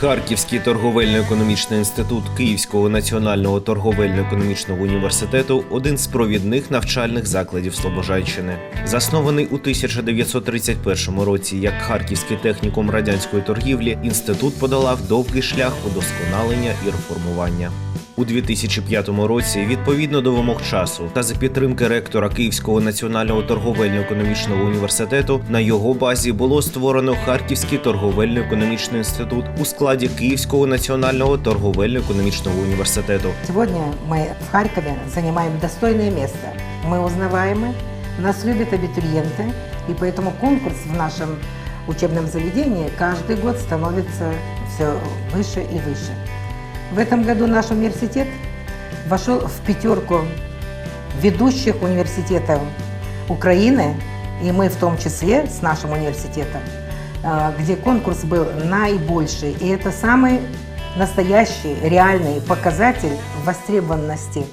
Харківський торговельно-економічний інститут Київського національного торговельно-економічного університету один з провідних навчальних закладів Слобожанщини. Заснований у 1931 році як Харківський технікум радянської торгівлі, інститут подолав довгий шлях удосконалення і реформування У 2005 році, відповідно до вимог часу та за підтримки ректора Київського національного торговельно-економічного університету, на його базі було створено Харківський торговельно-економічний інститут у складі Київського національного торговельно-економічного університету. Сегодня мы в Харькове занимаем достойное место. Мы узнаваемы, нас любят абитуриенты, и поэтому конкурс в нашем учебном заведении каждый год становится все выше и выше. В этом году наш университет вошел в пятерку ведущих университетов Украины, и мы в том числе с нашим университетом, э, где конкурс был наибольший. И это самый настоящий, реальный показатель востребованности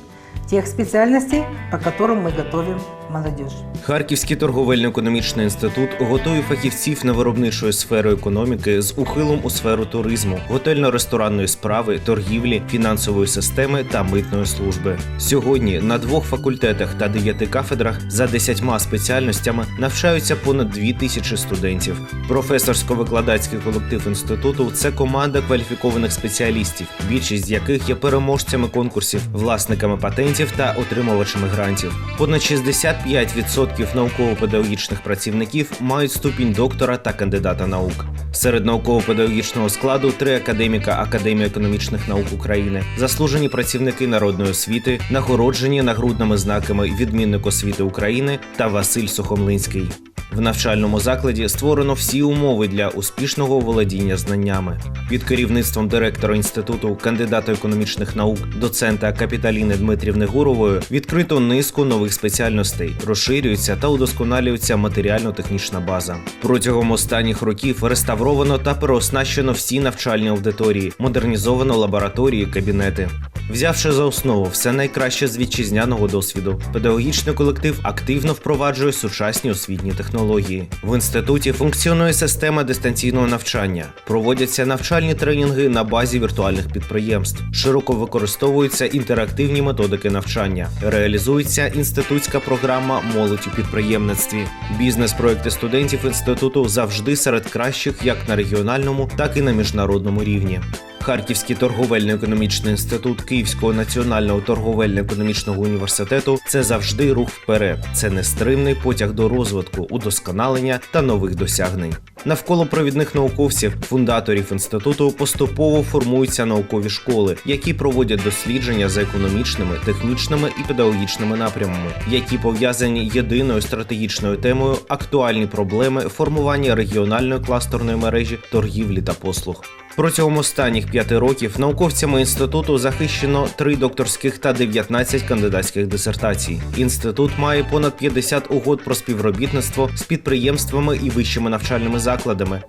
тех специальностей, по которым мы готовим молодежь. Харківський торговельно-економічний інститут готує фахівців невиробничої сфери економіки з ухилом у сферу туризму, готельно-ресторанної справи, торгівлі, фінансової системи та митної служби. Сьогодні на двох факультетах та дев'яти кафедрах за десятьма спеціальностями навчаються понад дві тисячі студентів. Професорсько-викладацький колектив інституту це команда кваліфікованих спеціалістів, більшість з яких є переможцями конкурсів, власниками патентів та отримувачами грантів. Понад 65% науково-педагогічних працівників мають ступінь доктора та кандидата наук. Серед науково-педагогічного складу три академіка Академії економічних наук України, заслужені працівники народної освіти, нагороджені нагрудними знаками відмінник освіти України та Василь Сухомлинський. В навчальному закладі створено всі умови для успішного володіння знаннями. Під керівництвом директора інституту, кандидата економічних наук, доцента Капіталіни Дмитрівни Гурової відкрито низку нових спеціальностей, розширюється та удосконалюється матеріально-технічна база. Протягом останніх років реставровано та переоснащено всі навчальні аудиторії, модернізовано лабораторії, кабінети. Взявши за основу все найкраще з вітчизняного досвіду, педагогічний колектив активно впроваджує сучасні освітні технології. В інституті функціонує система дистанційного навчання, проводяться навчальні тренінги на базі віртуальних підприємств, широко використовуються інтерактивні методики навчання, реалізується інститутська програма Молодь у підприємництві. Бізнес-проекти студентів інституту завжди серед кращих як на регіональному, так і на міжнародному рівні. Харківський торговельно-економічний інститут Київського національного торговельно-економічного університету це завжди рух вперед. Це нестримний потяг до розвитку, удосконалення та нових досягнень. Навколо провідних науковців, фундаторів інституту поступово формуються наукові школи, які проводять дослідження за економічними, технічними і педагогічними напрямами, які пов'язані єдиною стратегічною темою актуальні проблеми формування регіональної кластерної мережі торгівлі та послуг. Протягом останніх п'яти років науковцями інституту захищено три докторських та 19 кандидатських дисертацій. Інститут має понад 50 угод про співробітництво з підприємствами і вищими навчальними закладами,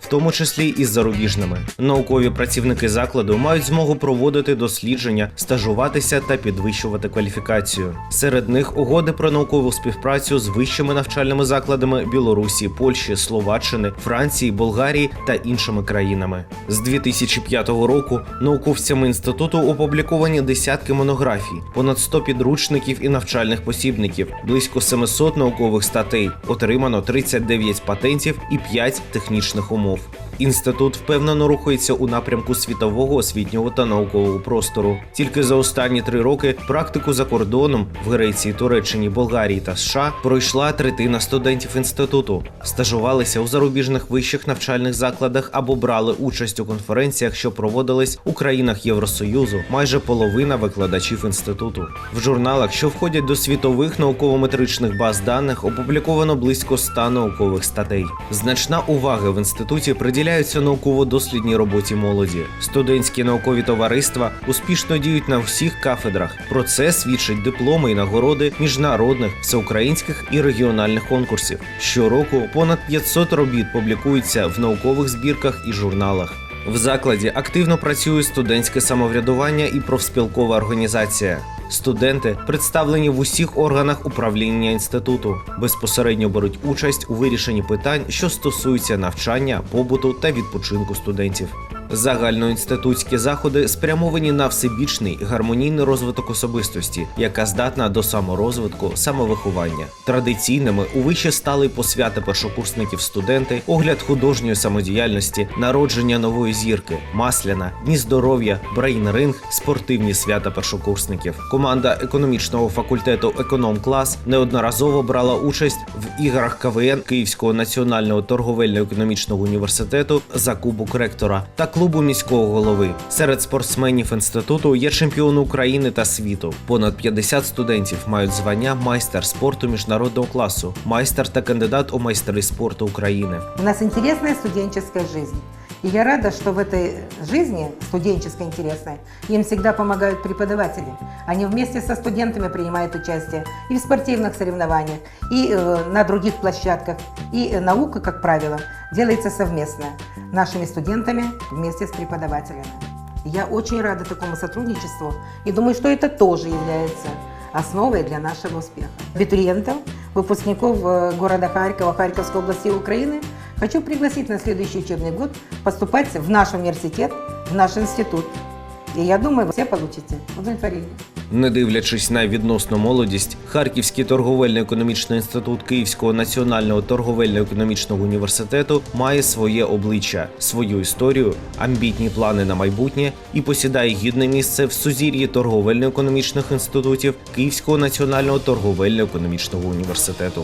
в тому числі і з зарубіжними. Наукові працівники закладу мають змогу проводити дослідження, стажуватися та підвищувати кваліфікацію. Серед них угоди про наукову співпрацю з вищими навчальними закладами Білорусі, Польщі, Словаччини, Франції, Болгарії та іншими країнами. З 2005 року науковцями інституту опубліковані десятки монографій, понад 100 підручників і навчальних посібників, близько 700 наукових статей, отримано 39 патентів і 5 технічних умов. Інститут впевнено рухається у напрямку світового освітнього та наукового простору. Тільки за останні три роки практику за кордоном в Греції, Туреччині, Болгарії та США пройшла третина студентів інституту, стажувалися у зарубіжних вищих навчальних закладах або брали участь у конференціях, що проводились у країнах Євросоюзу. Майже половина викладачів інституту. В журналах, що входять до світових науково-метричних баз даних, опубліковано близько 100 наукових статей. Значна увага в інституті приділяється науково-дослідній роботі молоді. Студентські наукові товариства успішно діють на всіх кафедрах. Про це свідчать дипломи і нагороди міжнародних, всеукраїнських і регіональних конкурсів. Щороку понад 500 робіт публікуються в наукових збірках і журналах. В закладі активно працює студентське самоврядування і профспілкова організація. Студенти представлені в усіх органах управління інституту, безпосередньо беруть участь у вирішенні питань, що стосуються навчання, побуту та відпочинку студентів. Загальноінститутські заходи спрямовані на всебічний гармонійний розвиток особистості, яка здатна до саморозвитку, самовиховання. Традиційними у виші стали посвята першокурсників студенти, огляд художньої самодіяльності, народження нової зірки, масляна, дні здоров'я, брейн-ринг, спортивні свята першокурсників. Команда економічного факультету Економ-клас неодноразово брала участь в іграх КВН Київського національного торговельно-економічного університету за кубок ректора та клубу міського голови. Серед спортсменів інституту є чемпіони України та світу. Понад 50 студентів мають звання майстер спорту міжнародного класу, майстер та кандидат у майстри спорту України. У нас інтересна студентська жизнь. И я рада, что в этой жизни, студенческой интересной, им всегда помогают преподаватели. Они вместе со студентами принимают участие и в спортивных соревнованиях, и э, на других площадках. И э, наука, как правило, делается совместно нашими студентами вместе с преподавателями. Я очень рада такому сотрудничеству и думаю, что это тоже является основой для нашего успеха. Абитуриентов, выпускников э, города Харькова, Харьковской области Украины хочу пригласить на следующий учебный год поступать в наш университет, в наш институт. И я думаю, все получите удовлетворение. Не дивлячись на відносну молодість, Харківський торговельно-економічний інститут Київського національного торговельно-економічного університету має своє обличчя, свою історію, амбітні плани на майбутнє і посідає гідне місце в сузір'ї торговельно-економічних інститутів Київського національного торговельно-економічного університету.